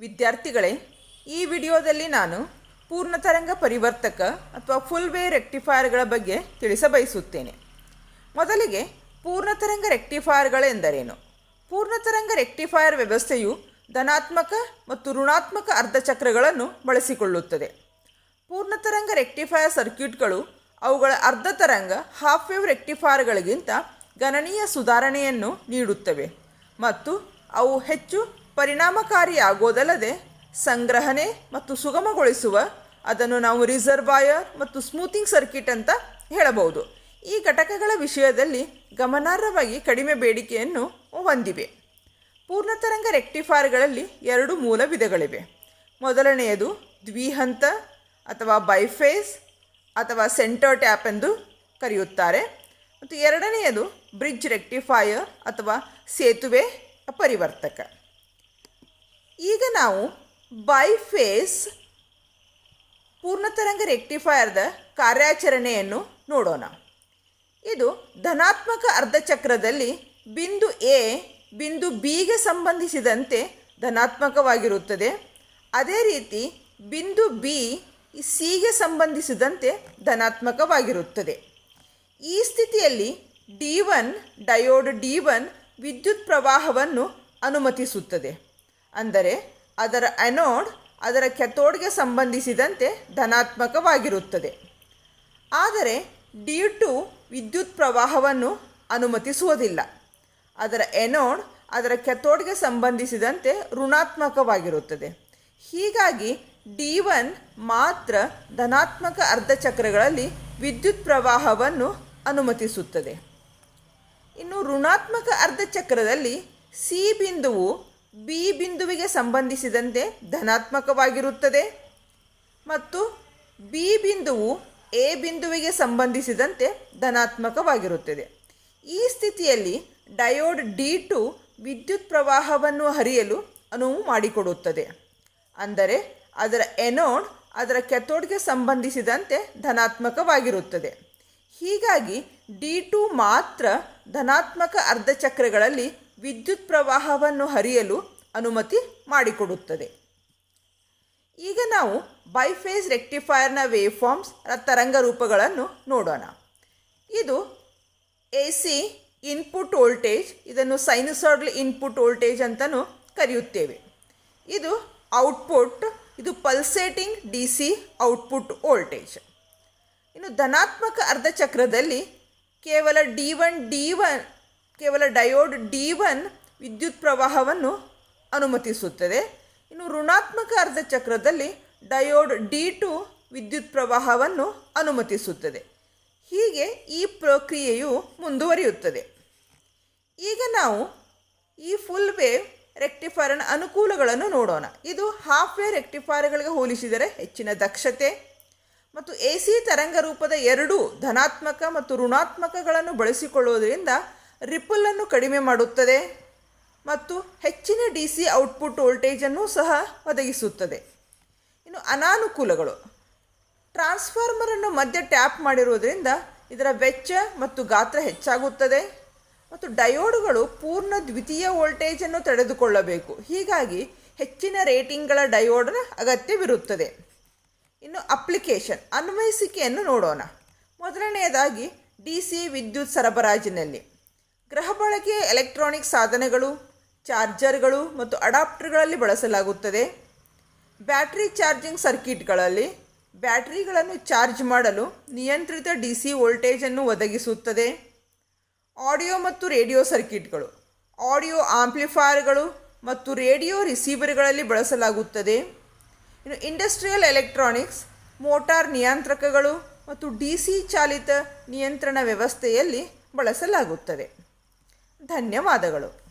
ವಿದ್ಯಾರ್ಥಿಗಳೇ, ಈ ವಿಡಿಯೋದಲ್ಲಿ ನಾನು ಪೂರ್ಣ ತರಂಗ ಪರಿವರ್ತಕ ಅಥವಾ ಫುಲ್ ವೇ ರೆಕ್ಟಿಫೈರ್ಗಳ ಬಗ್ಗೆ ತಿಳಿಸಬಯಸುತ್ತೇನೆ. ಮೊದಲಿಗೆ ಪೂರ್ಣ ತರಂಗ ರೆಕ್ಟಿಫೈಯರ್ಗಳೆಂದರೇನು ಪೂರ್ಣ ತರಂಗ ರೆಕ್ಟಿಫೈಯರ್ ವ್ಯವಸ್ಥೆಯು ಧನಾತ್ಮಕ ಮತ್ತು ಋಣಾತ್ಮಕ ಅರ್ಧಚಕ್ರಗಳನ್ನು ಬಳಸಿಕೊಳ್ಳುತ್ತದೆ. ಪೂರ್ಣ ತರಂಗ ರೆಕ್ಟಿಫೈಯರ್ ಸರ್ಕ್ಯೂಟ್ಗಳು ಅವುಗಳ ಅರ್ಧ ತರಂಗ ಹಾಫ್ ವೇವ್ ರೆಕ್ಟಿಫೈರ್ಗಳಿಗಿಂತ ಗಣನೀಯ ಸುಧಾರಣೆಯನ್ನು ನೀಡುತ್ತವೆ ಮತ್ತು ಅವು ಹೆಚ್ಚು ಪರಿಣಾಮಕಾರಿಯಾಗೋದಲ್ಲದೆ ಸಂಗ್ರಹಣೆ ಮತ್ತು ಸುಗಮಗೊಳಿಸುವ ಅದನ್ನು ನಾವು ರಿಸರ್ವಾಯರ್ ಮತ್ತು ಸ್ಮೂತಿಂಗ್ ಸರ್ಕಿಟ್ ಅಂತ ಹೇಳಬಹುದು. ಈ ಘಟಕಗಳ ವಿಷಯದಲ್ಲಿ ಗಮನಾರ್ಹವಾಗಿ ಕಡಿಮೆ ಬೇಡಿಕೆಯನ್ನು ಹೊಂದಿವೆ. ಪೂರ್ಣತರಂಗ ರೆಕ್ಟಿಫೈರ್ಗಳಲ್ಲಿ ಎರಡು ಮೂಲ ವಿಧಗಳಿವೆ. ಮೊದಲನೆಯದು ದ್ವಿಹಂತ ಅಥವಾ ಬೈಫೇಸ್ ಅಥವಾ ಸೆಂಟರ್ ಟ್ಯಾಪ್ ಎಂದು ಕರೆಯುತ್ತಾರೆ. ಮತ್ತು ಎರಡನೆಯದು ಬ್ರಿಡ್ಜ್ ರೆಕ್ಟಿಫೈಯರ್ ಅಥವಾ ಸೇತುವೆ ಪರಿವರ್ತಕ ಈಗ ನಾವು ಬೈ ಫೇಸ್ ಪೂರ್ಣತರಂಗ ರೆಕ್ಟಿಫೈಯರ್ದ ಕಾರ್ಯಾಚರಣೆಯನ್ನು ನೋಡೋಣ. ಇದು ಧನಾತ್ಮಕ ಅರ್ಧಚಕ್ರದಲ್ಲಿ ಬಿಂದು ಎ ಬಿಂದು ಬಿಗೆ ಸಂಬಂಧಿಸಿದಂತೆ ಧನಾತ್ಮಕವಾಗಿರುತ್ತದೆ. ಅದೇ ರೀತಿ ಬಿಂದು ಬಿ ಸಿಗೆ ಸಂಬಂಧಿಸಿದಂತೆ ಧನಾತ್ಮಕವಾಗಿರುತ್ತದೆ. ಈ ಸ್ಥಿತಿಯಲ್ಲಿ D one diode D one ವಿದ್ಯುತ್ ಪ್ರವಾಹವನ್ನು ಅನುಮತಿಸುತ್ತದೆ. ಅಂದರೆ ಅದರ ಅನೋಡ್ ಅದರ ಕೆಥೋಡ್ಗೆ ಸಂಬಂಧಿಸಿದಂತೆ ಧನಾತ್ಮಕವಾಗಿರುತ್ತದೆ. ಆದರೆ ಡಿ ಟು ವಿದ್ಯುತ್ ಪ್ರವಾಹವನ್ನು ಅನುಮತಿಸುವುದಿಲ್ಲ. ಅದರ ಎನೋಡ್ ಅದರ ಕೆಥೋಡ್ಗೆ ಸಂಬಂಧಿಸಿದಂತೆ ಋಣಾತ್ಮಕವಾಗಿರುತ್ತದೆ. ಹೀಗಾಗಿ ಡಿ ಒನ್ ಮಾತ್ರ ಧನಾತ್ಮಕ ಅರ್ಧಚಕ್ರಗಳಲ್ಲಿ ವಿದ್ಯುತ್ ಪ್ರವಾಹವನ್ನು ಅನುಮತಿಸುತ್ತದೆ. ಇನ್ನು ಋಣಾತ್ಮಕ ಅರ್ಧಚಕ್ರದಲ್ಲಿ ಸಿ ಬಿಂದುವು ಬಿ ಬಿಂದುವಿಗೆ ಸಂಬಂಧಿಸಿದಂತೆ ಧನಾತ್ಮಕವಾಗಿರುತ್ತದೆ. ಮತ್ತು ಬಿ ಬಿಂದುವು ಎ ಬಿಂದುವಿಗೆ ಸಂಬಂಧಿಸಿದಂತೆ ಧನಾತ್ಮಕವಾಗಿರುತ್ತದೆ. ಈ ಸ್ಥಿತಿಯಲ್ಲಿ ಡಯೋಡ್ ಡಿ ಟು ವಿದ್ಯುತ್ ಪ್ರವಾಹವನ್ನು ಹರಿಯಲು ಅನುವು ಮಾಡಿಕೊಡುತ್ತದೆ. ಅಂದರೆ ಅದರ ಎನೋಡ್ ಅದರ ಕೆಥೋಡ್ಗೆ ಸಂಬಂಧಿಸಿದಂತೆ ಧನಾತ್ಮಕವಾಗಿರುತ್ತದೆ. ಹೀಗಾಗಿ ಡಿ ಟು ಮಾತ್ರ ಧನಾತ್ಮಕ ಅರ್ಧಚಕ್ರಗಳಲ್ಲಿ ವಿದ್ಯುತ್ ಪ್ರವಾಹವನ್ನು ಹರಿಯಲು ಅನುಮತಿ ಮಾಡಿಕೊಡುತ್ತದೆ. ಈಗ ನಾವು ಬೈಫೇಸ್ ರೆಕ್ಟಿಫೈಯರ್ನ ವೇವ್ ಫಾರ್ಮ್ಸ್ ತರಂಗ ರೂಪಗಳನ್ನು ನೋಡೋಣ. ಇದು ಎ ಸಿ ಇನ್ಪುಟ್ ವೋಲ್ಟೇಜ್ ಇದನ್ನು ಸೈನುಸಾಯ್ಡಲ್ ಇನ್ಪುಟ್ ವೋಲ್ಟೇಜ್ ಅಂತಲೂ ಕರೆಯುತ್ತೇವೆ. ಇದು ಔಟ್ಪುಟ್ ಇದು pulsating D C output voltage ಇನ್ನು ಧನಾತ್ಮಕ ಅರ್ಧಚಕ್ರದಲ್ಲಿ ಕೇವಲ ಡಿ ಒನ್ ಡಿ ಒನ್ ಕೇವಲ ಡಯೋಡ್ ಡಿ ಒನ್ ವಿದ್ಯುತ್ ಪ್ರವಾಹವನ್ನು ಅನುಮತಿಸುತ್ತದೆ. ಇನ್ನು ಋಣಾತ್ಮಕ ಅರ್ಧಚಕ್ರದಲ್ಲಿ ಡಯೋಡ್ ಡಿ ಟು ವಿದ್ಯುತ್ ಪ್ರವಾಹವನ್ನು ಅನುಮತಿಸುತ್ತದೆ. ಹೀಗೆ ಈ ಪ್ರಕ್ರಿಯೆಯು ಮುಂದುವರಿಯುತ್ತದೆ. ಈಗ ನಾವು ಈ ಫುಲ್ ವೇವ್ ರೆಕ್ಟಿಫೈರ್ನ ಅನುಕೂಲಗಳನ್ನು ನೋಡೋಣ. ಇದು ಹಾಫ್ ವೇ ರೆಕ್ಟಿಫೈರ್ಗಳಿಗೆ ಹೋಲಿಸಿದರೆ ಹೆಚ್ಚಿನ ದಕ್ಷತೆ ಮತ್ತು ಎ ಸಿ ತರಂಗ ರೂಪದ ಎರಡೂ ಧನಾತ್ಮಕ ಮತ್ತು ಋಣಾತ್ಮಕಗಳನ್ನು ಬಳಸಿಕೊಳ್ಳುವುದರಿಂದ ರಿಪಲನ್ನು ಕಡಿಮೆ ಮಾಡುತ್ತದೆ ಮತ್ತು ಹೆಚ್ಚಿನ ಡಿ ಸಿ ಔಟ್ಪುಟ್ ವೋಲ್ಟೇಜನ್ನು ಸಹ ಒದಗಿಸುತ್ತದೆ. ಇನ್ನು ಅನಾನುಕೂಲಗಳು. ಟ್ರಾನ್ಸ್ಫಾರ್ಮರನ್ನು ಮಧ್ಯೆ ಟ್ಯಾಪ್ ಮಾಡಿರುವುದರಿಂದ ಇದರ ವೆಚ್ಚ ಮತ್ತು ಗಾತ್ರ ಹೆಚ್ಚಾಗುತ್ತದೆ ಮತ್ತು ಡಯೋಡ್ಗಳು ಪೂರ್ಣ ದ್ವಿತೀಯ ವೋಲ್ಟೇಜನ್ನು ತಡೆದುಕೊಳ್ಳಬೇಕು. ಹೀಗಾಗಿ ಹೆಚ್ಚಿನ ರೇಟಿಂಗ್ಗಳ ಡಯೋಡ್ನ ಅಗತ್ಯವಿರುತ್ತದೆ. ಇನ್ನು ಅಪ್ಲಿಕೇಶನ್, ಅನ್ವಯಿಸಿಕೆಯನ್ನು ನೋಡೋಣ. ಮೊದಲನೆಯದಾಗಿ ಡಿ ಸಿ ವಿದ್ಯುತ್ ಸರಬರಾಜಿನಲ್ಲಿ. ಗೃಹ ಬಳಕೆಯ ಎಲೆಕ್ಟ್ರಾನಿಕ್ ಸಾಧನಗಳು, ಚಾರ್ಜರ್ಗಳು ಮತ್ತು ಅಡಾಪ್ಟರ್ಗಳಲ್ಲಿ ಬಳಸಲಾಗುತ್ತದೆ. ಬ್ಯಾಟ್ರಿ ಚಾರ್ಜಿಂಗ್ ಸರ್ಕ್ಯೂಟ್ಗಳಲ್ಲಿ ಬ್ಯಾಟ್ರಿಗಳನ್ನು ಚಾರ್ಜ್ ಮಾಡಲು ನಿಯಂತ್ರಿತ ಡಿ ಸಿ ವೋಲ್ಟೇಜನ್ನು ಒದಗಿಸುತ್ತದೆ. ಆಡಿಯೋ ಮತ್ತು ರೇಡಿಯೋ ಸರ್ಕ್ಯೂಟ್ಗಳು, ಆಡಿಯೋ ಆಂಪ್ಲಿಫೈಯರ್ಗಳು ಮತ್ತು ರೇಡಿಯೋ ರಿಸೀವರ್ಗಳಲ್ಲಿ ಬಳಸಲಾಗುತ್ತದೆ. ಇನ್ನು ಇಂಡಸ್ಟ್ರಿಯಲ್ ಎಲೆಕ್ಟ್ರಾನಿಕ್ಸ್, ಮೋಟಾರ್ ನಿಯಂತ್ರಕಗಳು ಮತ್ತು ಡಿ ಸಿ ಚಾಲಿತ ನಿಯಂತ್ರಣ ವ್ಯವಸ್ಥೆಯಲ್ಲಿ ಬಳಸಲಾಗುತ್ತದೆ. ಧನ್ಯವಾದಗಳು.